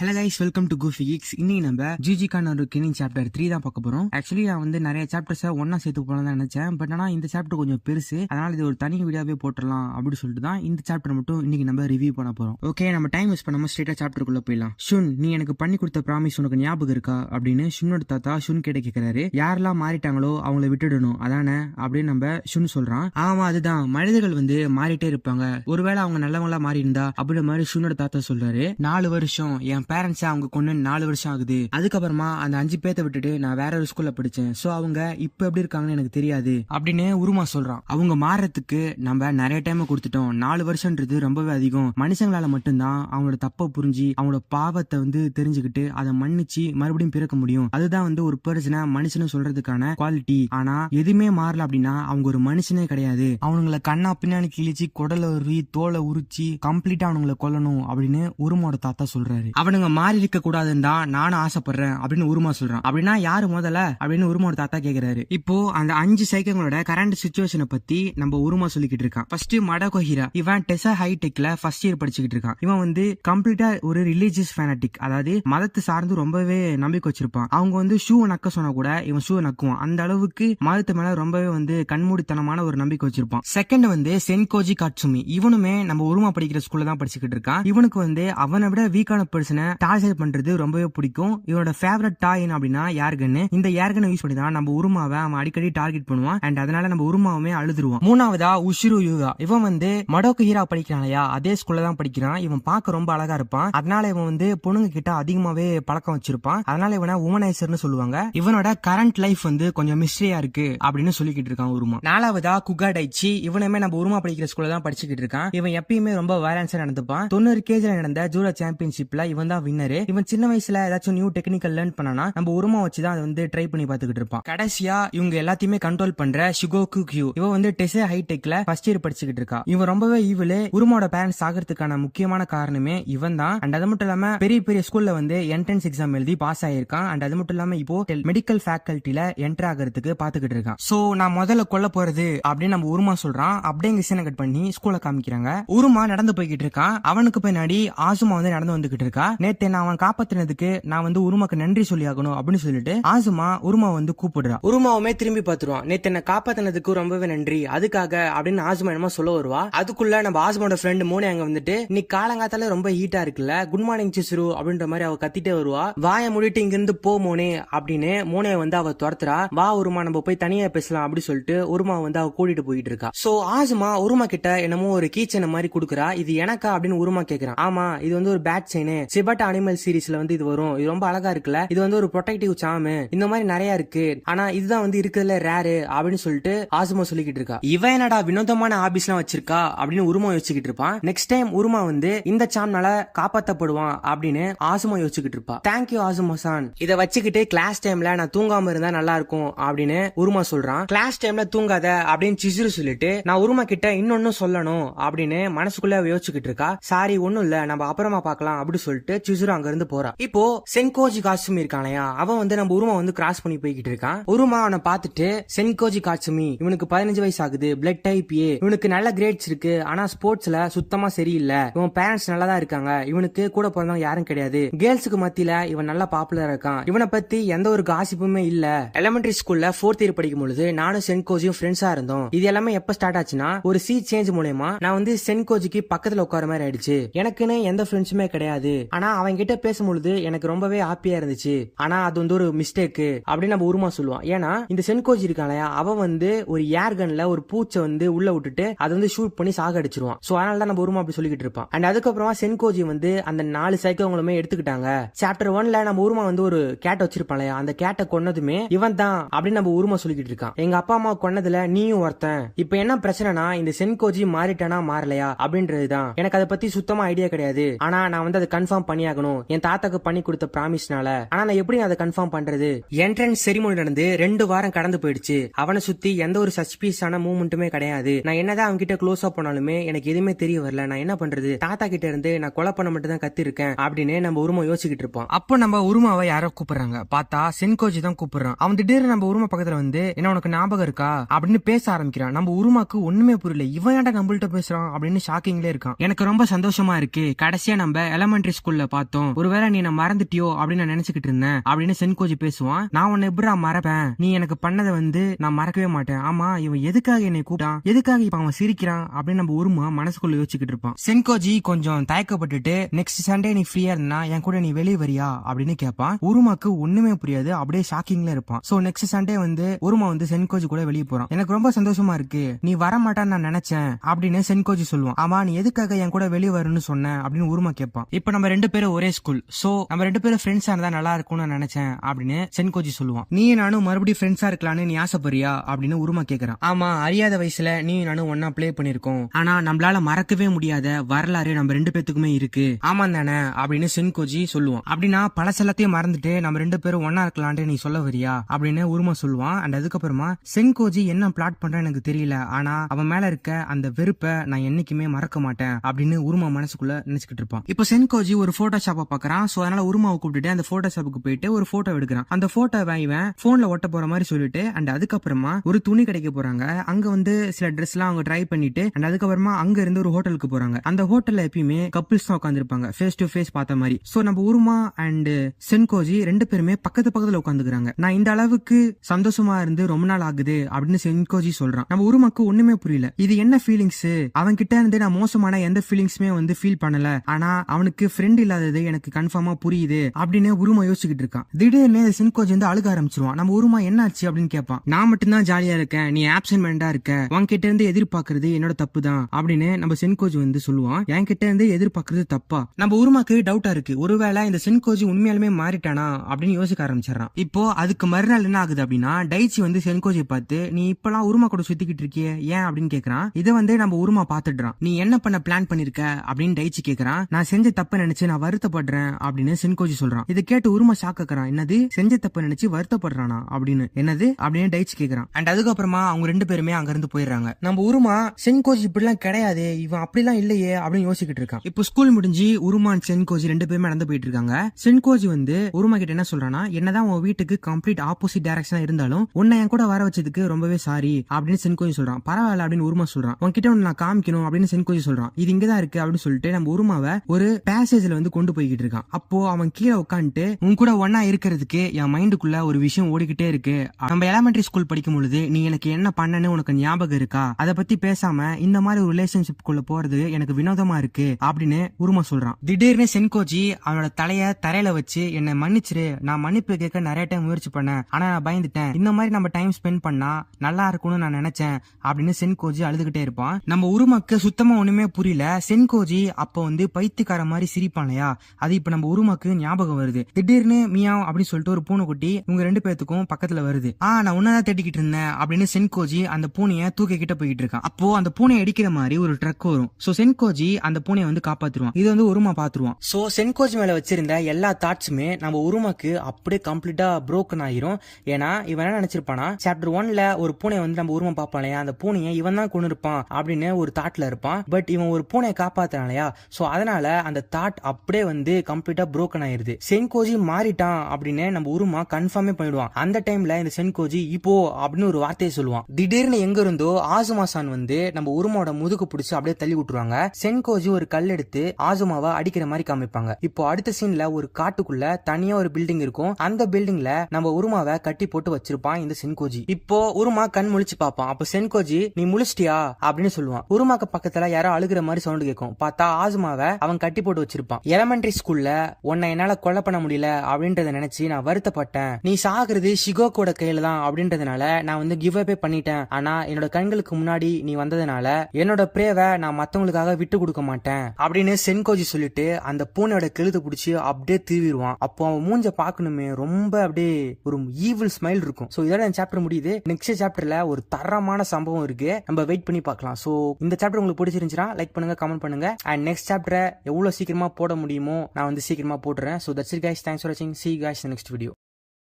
Hello guys welcome to goofy kicks இன்னைக்கு நம்ம ஜிஜிகா ஒரு கினிங் சாப்டர் த்ரீ தான் பார்க்க போறோம். ஆக்சுவலி நான் வந்து நிறைய சாப்டர்ஸை ஒன்னா சேர்த்து போலாம் தான் நினைச்சேன். பட் ஆனால் இந்த சாப்டர் கொஞ்சம் பெருசு. அதனால இது ஒரு தனி வீடியோவே போட்டுடலாம் அப்படின்னு சொல்லிட்டு தான் இந்த சாப்டர் மட்டும் இன்னைக்கு நம்ம ரிவ்யூ பண்ண போறோம். ஓகே நம்ம டைம் வேஸ்ட் பண்ணாம ஸ்ட்ரெயிட்டா சாப்டருக்குள்ள போயிடலாம். ஷுன் நீ எனக்கு பண்ணி கொடுத்த ப்ராமிஸ் உனக்கு ஞாபகம் இருக்கா? அப்படின்னு ஷுன்னோட தாத்தா ஷுன் கிட்ட கேட்கிறாரு யாரெல்லாம் மாறிட்டாங்களோ அவங்கள விட்டுடணும். அதானே? அப்படின்னு நம்ம ஷுன் சொல்றான். ஆமா அதுதான். மனிதர்கள் வந்து மாறிட்டே இருப்பாங்க. ஒருவேளை அவங்க நல்லவங்களா மாறி இருந்தா அப்படின்ற மாதிரி ஷுனோட தாத்தா சொல்றாரு. நாலு வருஷம் என் பேரண்ட்ஸ் அவங்க கொண்டு நாலு வருஷம் ஆகுது. அதுக்கப்புறமா அந்த அஞ்சு பேர்த்த விட்டுட்டு நான் வேற ஒரு ஸ்கூல்ல படிச்சேன். சோ அவங்க இப்ப எப்படி இருக்காங்கன்னு எனக்கு தெரியாது. அப்படின்னு உருமா சொல்றான். அவங்க மாறத்துக்கு நம்ம நிறைய டைம் கொடுத்துட்டோம். நாலு வருஷம்ன்றது ரொம்பவே அதிகம். மனுஷங்களால மட்டும்தான் அவங்களோட தப்பை புரிஞ்சு அவங்களோட பாவத்தை வந்து தெரிஞ்சுக்கிட்டு அதை மன்னிச்சு மறுபடியும் பிறக்க முடியும். அதுதான் வந்து ஒரு பர்சனை மனுஷனு சொல்றதுக்கான குவாலிட்டி ஆனா எதுவுமே மாறல அப்படின்னா அவங்க ஒரு மனுஷனே கிடையாது. அவனுங்களை கண்ணா பின்னாடி கிழிச்சு குடலை உருவி தோலை உரிச்சு கம்ப்ளீட்டா அவனுங்களை கொல்லணும் அப்படின்னு உருமோட தாத்தா சொல்றாரு. அவனுங்க மாறி இருக்க கூடாதுன்னு தான் நானும் ஆசைப்படுறேன் அப்படின்னு உருமா சொல்றான். அப்படின்னா யாரு முதல்ல? அப்படின்னு உருமாவோட தாத்தா கேக்குறாரு. இப்போ அந்த அஞ்சு சைக்கங்களோட கரண்ட் சுச்சுவேஷனை பத்தி நம்ம உருமா சொல்லிக்கிட்டு இருக்கான். ஃபர்ஸ்ட் மடகோஹிரா இவன் டெசா ஹைடெக்ல ஃபர்ஸ்ட் இயர் படிச்சுக்கிட்டு இருக்கான். இவன் வந்து கம்ப்ளீட்டா ஒரு ரிலீஜியஸ் ஃபேனட்டிக் அதாவது மதத்தை சார்ந்து ரொம்பவே நம்பிக்கை வச்சிருப்பான். அவங்க வந்து ஷூ நக்க சொன்னா கூட இவன் ஷூ நக்குவான். அந்த அளவுக்கு மதத்து மேல ரொம்பவே வந்து கண்மூடித்தனமான ஒரு நம்பிக்கை வச்சிருப்பான். செகண்ட் வந்து சென்கோஜி காட்சுமி இவனுமே நம்ம உருமா படிக்கிற ஸ்கூல்ல தான் படிச்சுக்கிட்டு இருக்கான். இவனுக்கு வந்து அவனை விட வீக்கான பர்சனை டார்ச்சர் பண்றது ரொம்பவே பிடிக்கும். இவனோட ஃபேவரட் டாய் அப்படின்னா யார்கன்னு இந்த ஏர்கனை யூஸ் பண்ணி தான் நம்ம உருமாவை அவன் அடிக்கடி டார்கெட் பண்ணுவான். அண்ட் அதனால நம்ம உருமாவுமே அழுதுருவான். மூணாவதா உஷிரு யூகா இவன் வந்து மடோக்கு ஹீரா படிக்கிறான் இல்லையா? அதே ஸ்கூல்ல தான் படிக்கிறான். இவன் பார்க்க ரொம்ப அழகா இருப்பான். அதனால இவன் வந்து பொண்ணுங்க கிட்ட அதிகமாவே பழக்கம் வச்சிருப்பான். அதனால இவனை உமனைசர்னு சொல்லுவாங்க. இவனோட கரண்ட் லைஃப் வந்து கொஞ்சம் மிஸ்டரியா இருக்கு அப்படின்னு சொல்லிக்கிட்டு இருக்கான் உருமா. நாலாவதா குகா டைச்சி. இவனுமே நம்ம உருமா படிக்கிற ஸ்கூல்ல தான் படிச்சுக்கிட்டு இருக்கான். இவன் எப்பயுமே ரொம்ப வயலன்ஸா நடந்துப்பான். தொண்ணூறு கேஜில நடந்த ஜூரோ சாம்பியன்ஷிப்ல இவன் தான் வின்னரு இவன் சின்ன வயசுல ஏதாச்சும் நியூ டெக்னிக்கல் லேர்ன் பண்ணனா நம்ம உருமா வச்சு தான் அதை வந்து ட்ரை பண்ணி பார்த்துக்கிட்டு இருப்பான். கடைசியா இவங்க எல்லாத்தையுமே கண்ட்ரோல் பண்ற ஷிகோகு கியூ இவன் வந்து டெசே ஹைடெக்ல ஃபர்ஸ்ட் இயர் படிச்சுக்கிட்டு இருக்கா. இவன் ரொம்பவே ஈவிலு உருமாவோட பேரண்ட்ஸ் ஆகிறதுக்கான முக்கியமான காரணமே இவன் தான். அண்ட் அது மட்டும் இல்லாம பெரிய பெரிய ஸ்கூல்ல வந்து என்ட்ரன்ஸ் எக்ஸாம் எழுதி பாஸ் ஆயிருக்கான். அண்ட் அது மட்டும் இல்லாம இப்போ மெடிக்கல் ஃபேக்கல்ட்டில என்டர் ஆகிறதுக்கு பாத்துக்கிட்டு இருக்கான். சோ நான் முதல்ல கொல்ல போறது அப்படின்னு நம்ம உருமா சொல்றான். அப்படியே இங்க சீனை கட் பண்ணி ஸ்கூல்ல காமிக்கிறாங்க. உருமா நடந்து போய்கிட்டு இருக்கான். அவனுக்கு பின்னாடி ஆசுமா வந்து நடந்து வந்துகிட்டு இருக்கா. நேத்து நான் அவன் காப்பாத்தினதுக்கு நான் வந்து உருமாக்கு நன்றி சொல்லி ஆகணும் அப்படின்னு சொல்லிட்டு ஆசுமா உருமா வந்து கூப்பிடுறா. உருமாவுமே திரும்பி பாத்துருவான் நேத்து என்ன காப்பாத்தினதுக்கு ரொம்பவே நன்றி. அதுக்காக அப்படின்னு ஆசுமா என்னமோ சொல்ல வருவா. அதுக்குள்ள நம்ம ஆசுமாவோட ஃப்ரெண்ட் மூணு அங்க வந்துட்டு நீ காலங்காத்தால ரொம்ப ஹீட்டா இருக்குல்ல? குட் மார்னிங் சிசுரு அப்படின்ற மாதிரி அவ கத்திட்டே வருவா. வாயை முடிட்டு இங்க இருந்து போ மோனே அப்படின்னு மோனே வந்து அவ துரத்துறா. வா உருமா நம்ம போய் தனியா பேசலாம் அப்படின்னு சொல்லிட்டு உருமா வந்து அவ கூட்டிட்டு போயிட்டு இருக்கா. சோ ஆசுமா உருமா கிட்ட என்னமோ ஒரு கீச்சனை மாதிரி குடுக்குறா. இது எனக்கா? அப்படின்னு உருமா கேக்குறான் ஆமா இது வந்து ஒரு பேட் செயின் சிபட் அனிமல் சீரிஸ்ல வந்து இது வரும். இது ரொம்ப அழகா இருக்குல்ல? இது வந்து ஒரு ப்ரொடெக்டிவ் சாமு இந்த மாதிரி நிறைய இருக்கு. ஆனா இதுதான் வந்து இருக்கிறதுல ரேரு அப்படின்னு சொல்லிட்டு ஆசுமா சொல்லிக்கிட்டு இருக்கா. இவன் என்னடா வினோதமான ஹாபிஸ் எல்லாம் வச்சிருக்கா அப்படின்னு உருமா யோசிச்சுக்கிட்டு இருப்பான். நெக்ஸ்ட் டைம் உருமா வந்து இந்த சாம்னால காப்பாத்தப்படுவான் அப்படின்னு ஆசுமா யோசிச்சுக்கிட்டு இருப்பா. தேங்க்யூ ஆசுமா சான் இதை வச்சுக்கிட்டு கிளாஸ் டைம்ல நான் தூங்காம இருந்தா நல்லா இருக்கும் அப்படின்னு உருமா சொல்றான். கிளாஸ் டைம்ல தூங்காத அப்படின்னு சிசுரு சொல்லிட்டு நான் உருமா கிட்ட இன்னொன்னு சொல்லணும் அப்படின்னு மனசுக்குள்ள யோசிச்சுக்கிட்டு இருக்கா. சாரி ஒண்ணும் இல்ல. நம்ம அப்புறமா பார்க்கலாம் அப்படின்னு சொல்லிட்டு சிசுரு அங்க இருந்து போறா. இப்போ சென்கோஜி காசுமி இருக்கானயா அவன் வந்து நம்ம உருமா வந்து கிராஸ் பண்ணி போய்கிட்டு இருக்கான். உருமா அவனை பார்த்துட்டு சென்கோஜி காட்சுமி இவனுக்கு பதினஞ்சு வயசு ஆகுது பிளட் டைப் ஏ இவனுக்கு நல்ல கிரேட்ஸ் இருக்கு ஆனா ஸ்போர்ட்ஸ்ல சுத்தமா சரியில்லை. இவன் பேரண்ட்ஸ் நல்லா தான் இருக்காங்க. இவனுக்கு கூட பிறந்தவங்க யாரும் கிடையாது. கேர்ள்ஸுக்கு மத்தியில இவன் நல்லா பாப்புலரா இருக்கான். இவனை பத்தி எந்த ஒரு காசிப்புமே இல்ல. எலிமெண்டரி ஸ்கூல்ல ஃபோர்த் இயர் படிக்கும் பொழுது நானும் சென்கோஜியும் ஃப்ரெண்ட்ஸா இருந்தோம். இது எல்லாமே எப்ப ஸ்டார்ட் ஆச்சுன்னா ஒரு சீட் சேஞ்ச் மூலயமா நான் வந்து சென்கோஜிக்கு பக்கத்துல உட்கார மாதிரி ஆயிடுச்சு. எனக்குன்னு எந்த ஃப்ரெண்ட்ஸுமே கிடையாது. ஆனா அவன் கிட்ட பேசும்பொழுது எனக்கு ரொம்பவே ஹாப்பியா இருந்துச்சு. ஆனா அது வந்து ஒரு மிஸ்டேக்கு அப்படின்னு நம்ம உருமா சொல்லுவான் ஏன்னா இந்த சென்கோஜி இல்லையா அவன் வந்து ஒரு ஏர் கன்ல ஒரு பூச்சை வந்து உள்ள விட்டுட்டு அதை வந்து ஷூட் பண்ணி சாக அடிச்சிருவான். சோ அதனால தான் நம்ம உருமா அப்படி சொல்லிக்கிட்டு இருப்பான். அண்ட் அதுக்கப்புறமா சென்கோஜி வந்து அந்த நாலு சைக்கோங்களுமே எடுத்துக்கிட்டாங்க. சாப்டர் ஒன்ல நம்ம உருமா வந்து ஒரு கேட்டை வச்சிருப்பான் இல்லையா அந்த கேட்டை கொன்னதுமே இவன் தான் அப்படின்னு நம்ம உருமா சொல்லிக்கிட்டு இருக்கான். எங்க அப்பா அம்மா கொன்னதுல நீயும் ஒருத்தன். இப்ப என்ன பிரச்சனைனா இந்த சென்கோஜி மாறிட்டானா மாறலையா அப்படின்றதுதான். எனக்கு அதை பத்தி சுத்தமா ஐடியா கிடையாது. ஆனா நான் வந்து அதை கன்ஃபார்ம் பண்ணியாகணும் என் தாத்தாக்கு பண்ணி கொடுத்த ப்ராமிஸ்னால ஆனா நான் எப்படி அதை கன்ஃபார்ம் பண்றது? என்ட்ரன்ஸ் செரிமோனி நடந்து ரெண்டு வாரம் கடந்து போயிடுச்சு. அவனை சுத்தி எந்த ஒரு சஸ்பீஸான மூவ்மெண்ட்டுமே கிடையாது. நான் என்னதான் அவங்க கிட்ட க்ளோஸ் அப் பண்ணாலுமே எனக்கு எதுவுமே தெரிய வரல. நான் என்ன பண்றது? தாத்தா கிட்ட இருந்து நான் கொலை பண்ண மட்டும் தான் கத்தி இருக்கேன் அப்படின்னு நம்ம உருமா யோசிச்சுக்கிட்டு இருப்போம். அப்போ நம்ம உருமாவை யாரோ கூப்பிடுறாங்க. பார்த்தா சென்கோஜி தான் கூப்பிடுறான். அவன் திடீர்னு நம்ம உருமா பக்கத்துல வந்து என்ன உனக்கு ஞாபகம் இருக்கா? அப்படின்னு பேச ஆரம்பிக்கிறான். நம்ம உருமாக்கு ஒண்ணுமே புரியல. இவன் ஏன்டா நம்மள்ட்ட பேசுறான்? அப்படின்னு ஷாக்கிங்ல இருக்கான். எனக்கு ரொம்ப சந்தோஷமா இருக்கு. கடைசியா நம்ம எலமெண்டரி ஸ்கூல்ல பார்த்தோம். ஒருவேளை நீ என்ன மறந்துட்டியோ அப்படின்னு நான் நினைச்சுக்கிட்டு இருந்தேன். அப்படின்னு சென்கோஜி பேசுவான். நான் உன்னை எப்படா மறப்பேன்? நீ எனக்கு பண்ணதை வந்து நான் மறக்கவே மாட்டேன். ஆமா இவன் எதுக்காக என்னை கூப்பிட்டான்? எதுக்காக இப்ப அவன் சிரிக்கிறான்? அப்படின்னு நம்ம உருமா மனசுக்குள்ள யோசிச்சுக்கிட்டு இருப்பான். சென்கோஜி கொஞ்சம் தயக்கப்பட்டுட்டு நெக்ஸ்ட் சண்டே நீ ஃப்ரீயா இருந்தா என் கூட நீ வெளியே வரியா? அப்படின்னு கேட்பான் உருமாக்கு ஒண்ணுமே புரியாது. அப்படியே ஷாக்கிங்ல இருப்பான். சோ நெக்ஸ்ட் சண்டே வந்து உருமா வந்து சென்கோஜி கூட வெளியே போறான். எனக்கு ரொம்ப சந்தோஷமா இருக்கு. நீ வர மாட்டான்னு நான் நினைச்சேன். அப்படின்னு சென்கோஜி சொல்லுவான். ஆமா நீ எதுக்காக என் கூட வெளியே வரணும்னு சொன்ன? அப்படின்னு உருமா கேட்பான் இப்ப நம்ம ரெண்டு பேரும் ஒரே ஸ்கூல் சோ நம்ம ரெண்டு பேரும் ஃப்ரெண்ட்ஸா இருந்தா நல்லா இருக்கும்னு நான் நினைச்சேன் அப்படின்னு சென்கோஜி சொல்லுவான். நீ நானும் மறுபடியும் ஃப்ரெண்ட்ஸா இருக்கலாம்னு நீ ஆசைப்படுறியா? அப்படின்னு உருமா கேக்குறான். ஆமா அறியாத வயசுல நீ நானும் ஒன்னா ப்ளே பண்ணிருக்கோம் ஆனா நம்மளால மறக்கவே முடியாத வரலாறு நம்ம ரெண்டு பேத்துக்குமே இருக்கு. ஆமா தானே அப்படின்னு சென்கோஜி சொல்லுவான். அப்படின்னா பழசெல்லாத்தையும் மறந்துட்டு நம்ம ரெண்டு பேரும் ஒன்னா இருக்கலான்ட்டு நீ சொல்ல வரியா? அப்படின்னு உருமா சொல்லுவான். அண்ட் அதுக்கப்புறமா சென்கோஜி என்ன பிளாட் பண்றேன் எனக்கு தெரியல. ஆனா அவன் மேல இருக்க அந்த வெறுப்பை நான் என்னைக்குமே மறக்க மாட்டேன் அப்படின்னு உருமா மனசுக்குள்ள நினைச்சுக்கிட்டு இருப்பான். இப்போ சென்கோஜி ஒரு ஃபோட்டோஷாப்பை பார்க்குறான் பாக்குறான். சோ அதனால உருமாவை கூப்பிட்டுட்டு அந்த போட்டோ ஷாப்புக்கு போயிட்டு ஒரு போட்டோ எடுக்கிறான். அந்த போட்டோவை இவன் போன்ல ஒட்ட போற மாதிரி சொல்லிட்டு அண்ட் அதுக்கப்புறமா ஒரு துணி கடைக்கு போறாங்க. அங்க வந்து சில ட்ரெஸ் எல்லாம் அவங்க ட்ரை பண்ணிட்டு அண்ட் அதுக்கப்புறமா அங்க இருந்து ஒரு ஹோட்டலுக்கு போறாங்க. அந்த ஹோட்டல்ல எப்பயுமே கப்பிள்ஸ் தான் உட்காந்துருப்பாங்க ஃபேஸ் டு ஃபேஸ் பார்த்த மாதிரி. ஸோ நம்ம உருமா அண்ட் சென்கோஜி ரெண்டு பேருமே பக்கத்து பக்கத்துல உட்காந்துக்கிறாங்க நான் இந்த அளவுக்கு சந்தோஷமா இருந்து ரொம்ப நாள் ஆகுது அப்படின்னு சென்கோஜி சொல்றான். நம்ம உருமாக்கு ஒண்ணுமே புரியல. இது என்ன ஃபீலிங்ஸ் அவன் கிட்ட இருந்து நான் மோசமான எந்த ஃபீலிங்ஸுமே வந்து ஃபீல் பண்ணல. ஆனா அவனுக்கு ஃப்ரெண்ட் இல்லாதது எனக்கு கன்ஃபார்மா புரியுது அப்படின்னு உருமா யோசிச்சுக்கிட்டு இருக்கான். திடீர்னு சின்கோஜ் வந்து அழுக ஆரம்பிச்சிருவான். நம்ம உருமா என்னாச்சு அப்படின்னு கேட்பான். நான் மட்டும்தான் ஜாலியா இருக்கேன். நீ ஆப்சன்மெண்டா இருக்க. உன்கிட்ட இருந்து எதிர்பார்க்கறது என்னோட தப்பு தான் அப்படின்னு நம்ம சென்கோஜி வந்து சொல்லுவான். என் கிட்ட இருந்து எதிர்பார்க்கறது தப்பா? நம்ம உருமாக்கு டவுட்டா இருக்கு. ஒருவேளை இந்த சென்கோஜ் உண்மையாலுமே மாறிட்டானா அப்படின்னு யோசிக்க ஆரம்பிச்சிடறான். இப்போ அதுக்கு மறுநாள் என்ன ஆகுது அப்படின்னா டைச்சி வந்து சென்கோஜை பார்த்து நீ இப்பெல்லாம் உருமா கூட சுத்திக்கிட்டு இருக்கிய? ஏன்? அப்படின்னு கேக்குறான் இதை வந்து நம்ம உருமா பாத்துடுறான் நீ என்ன பண்ண பிளான் பண்ணிருக்க? அப்படின்னு டைச்சி கேக்குறான் நான் செஞ்ச தப்பு நினைச்சு நான் வருத்தப்படுறேன் அப்படின்னு சென்கோஜி சொல்றான். இதை கேட்டு உருமா ஷாக்குறான் என்னது? செஞ்ச தப்பு நினைச்சு வருத்தப்படுறானா அப்படின்னு. என்னது? அப்படின்னு டைச்சு கேக்குறான். அண்ட் அதுக்கப்புறமா அவங்க ரெண்டு பேருமே அங்க இருந்து போயிடுறாங்க. நம்ம உருமா சென்கோஜி இப்படிலாம் கிடையாது இவன் அப்படிலாம் இல்லையே அப்படின்னு யோசிக்கிட்டு இருக்கான். இப்போ ஸ்கூல் முடிஞ்சு உருமா சென்கோஜி ரெண்டு பேருமே நடந்து போயிட்டு இருக்காங்க. சென்கோஜி வந்து உருமா கிட்ட என்ன சொல்றானா என்னதான் உன் வீட்டுக்கு கம்ப்ளீட் ஆப்போசிட் டைரக்ஷனா இருந்தாலும் உன்னை என் கூட வர வச்சதுக்கு ரொம்பவே சாரி அப்படின்னு சென்கோஜி சொல்றான். பரவாயில்ல அப்படின்னு உருமா சொல்றான். உன்கிட்ட ஒன்னு நான் காமிக்கணும் அப்படின்னு சென்கோஜி சொல்றான். இது இங்கதான் இருக்கு அப்படின்னு சொல்லிட்டு நம்ம உருமாவை ஒரு பேசேஜ்ல வந்து கொண்டு போய்கிட்டு இருக்கான். அப்போ அவன் கீழே உட்காந்துட்டு உன் கூட ஒன்னா இருக்கிறதுக்கு என் மைண்டுக்குள்ள ஒரு விஷயம் ஓடிக்கிட்டே இருக்கு. நம்ம எலமெண்டரி ஸ்கூல் படிக்கும் பொழுது நீ எனக்கு என்ன பண்ணனு உனக்கு ஞாபகம் இருக்கா? அதை பத்தி பேசாம இந்த மாதிரி ஒரு ரிலேஷன்ஷிப் குள்ள போறது எனக்கு வினோதமா இருக்கு அப்படின்னு உருமா சொல்றான். திடீர்னு சென்கோஜி அவனோட தலைய தரையில வச்சு என்னை மன்னிச்சிரு. நான் மன்னிப்பு கேட்க நிறைய டைம் முயற்சி பண்ணேன். ஆனா நான் பயந்துட்டேன். இந்த மாதிரி நம்ம டைம் ஸ்பெண்ட் பண்ணா நல்லா இருக்கும்னு நான் நினைச்சேன் அப்படின்னு சென்கோஜி அழுதுகிட்டே இருப்பான். நம்ம உருமாக்கு சுத்தமா ஒண்ணுமே புரியல. சென்கோஜி அப்ப வந்து பைத்தியக்கார மாதிரி சிரிப்பான் இல்லையா? அது இப்ப நம்ம உருமாக்கு ஞாபகம் வருது. திடீர்னு மியாவ் அப்படின்னு சொல்லிட்டு ஒரு பூனைக்குட்டி உங்க ரெண்டு பேத்துக்கும் பக்கத்துல வருது. ஆ நான் உன்னதான் தேடிக்கிட்டு இருந்தேன் அப்படின்னு சென்கோஜி அந்த பூனைய தூக்கிக்கிட்ட போயிட்டு இருக்கான். அப்போ அந்த பூனையை அடிக்கிற மாதிரி ஒரு ட்ரக் வரும். சோ சென்கோஜி அந்த பூனையை வந்து காப்பாத்துருவான். இது வந்து உருமா பாத்துருவான். சோ சென்கோஜி மேல வச்சிருந்த எல்லா தாட்ஸுமே நம்ம உருமாக்கு அப்படியே கம்ப்ளீட்டா ப்ரோக்கன் ஆயிரும். ஏன்னா இவன் என்ன நினைச்சிருப்பானா சாப்டர் ஒன்ல ஒரு பூனையை வந்து நம்ம உருமா பார்ப்பான் இல்லையா? அந்த பூனையை இவன் தான் கொண்டு இருப்பான் அப்படின்னு ஒரு தாட்ல இருப்பான். பட் இவன் ஒரு பூனையை காப்பாத்துறான் இல்லையா? சோ அதனால அந்த தாட் அப்படியே வந்து கம்ப்ளீட்டா broken ஆயிருது. சென்கோஜி மாறிட்டான் அப்படின்னு நம்ம உருமா கன்ஃபார்மே பண்ணிடுவான். அந்த டைம்ல இந்த சென்கோஜி இப்போ அப்படின்னு ஒரு வார்த்தையை சொல்லுவான். திடீர்னு எங்க இருந்தோ ஆசுமாசான் வந்து நம்ம உருமாவோட முதுகு பிடிச்சு அப்படியே தள்ளி விட்டுருவாங்க. சென்கோஜி ஒரு கல் எடுத்து ஆசுமாவை அடிக்கிற மாதிரி காமிப்பாங்க. இப்போ அடுத்த சீன்ல ஒரு காட்டுக்குள்ள தனியா ஒரு பில்டிங் இருக்கும். அந்த பில்டிங்ல நம்ம உருமாவை கட்டி போட்டு வச்சிருப்பான் இந்த சென்கோஜி. இப்போ உருமா கண் முழிச்சு பார்ப்பான். அப்ப சென்கோஜி நீ முழிச்சிட்டியா? அப்படின்னு சொல்லுவான். உருமாக்கு பக்கத்துல யாரோ அழுகிற மாதிரி சவுண்ட் கேட்கும் பார்த்தா ஆசுமாவை அவன் கட்டி போட்டு வச்சிருப்பான். எலமெண்ட்ரி ஸ்கூல்ல உன்னை என்னால கொலை பண்ண முடியல அப்படின்றத நினைச்சு நான் வருத்தப்பட்டேன். நீ சாகுறது ஷிகோக்கோட கையில தான் அப்படின்றதுனால நான் வந்து கிவ் அப்பே பண்ணிட்டேன். ஆனா என்னோட கண்களுக்கு முன்னாடி நீ வந்ததுனால என்னோட பிரேவை நான் மத்தவங்களுக்காக விட்டு கொடுக்க மாட்டேன் அப்படின்னு சென்கோஜி சொல்லிட்டு அந்த பூனையோட கெழுத்து பிடிச்சி அப்படியே திருவிடுவான். அப்போ அவன் மூஞ்ச பார்க்கணுமே ரொம்ப அப்படியே ஒரு ஈவில் ஸ்மைல் இருக்கும். சோ இதோட சாப்டர் முடியுது. நெக்ஸ்ட் சாப்டர்ல ஒரு தரமான சம்பவம் இருக்கு. நம்ம வெயிட் பண்ணி பார்க்கலாம். சோ இந்த சாப்டர் உங்களுக்கு பிடிச்சிருந்துச்சுன்னா லைக் பண்ணுங்க கமெண்ட் பண்ணுங்க. அண்ட் நெக்ஸ்ட் சாப்டரை எவ்வளவு சீக்கிரமா போட முடியும் நான் வந்து சீக்கிரமா போட்டுறேன். So that's guys thanks for வாட்சிங் சி கைஸ் நெக்ஸ்ட் வீடியோ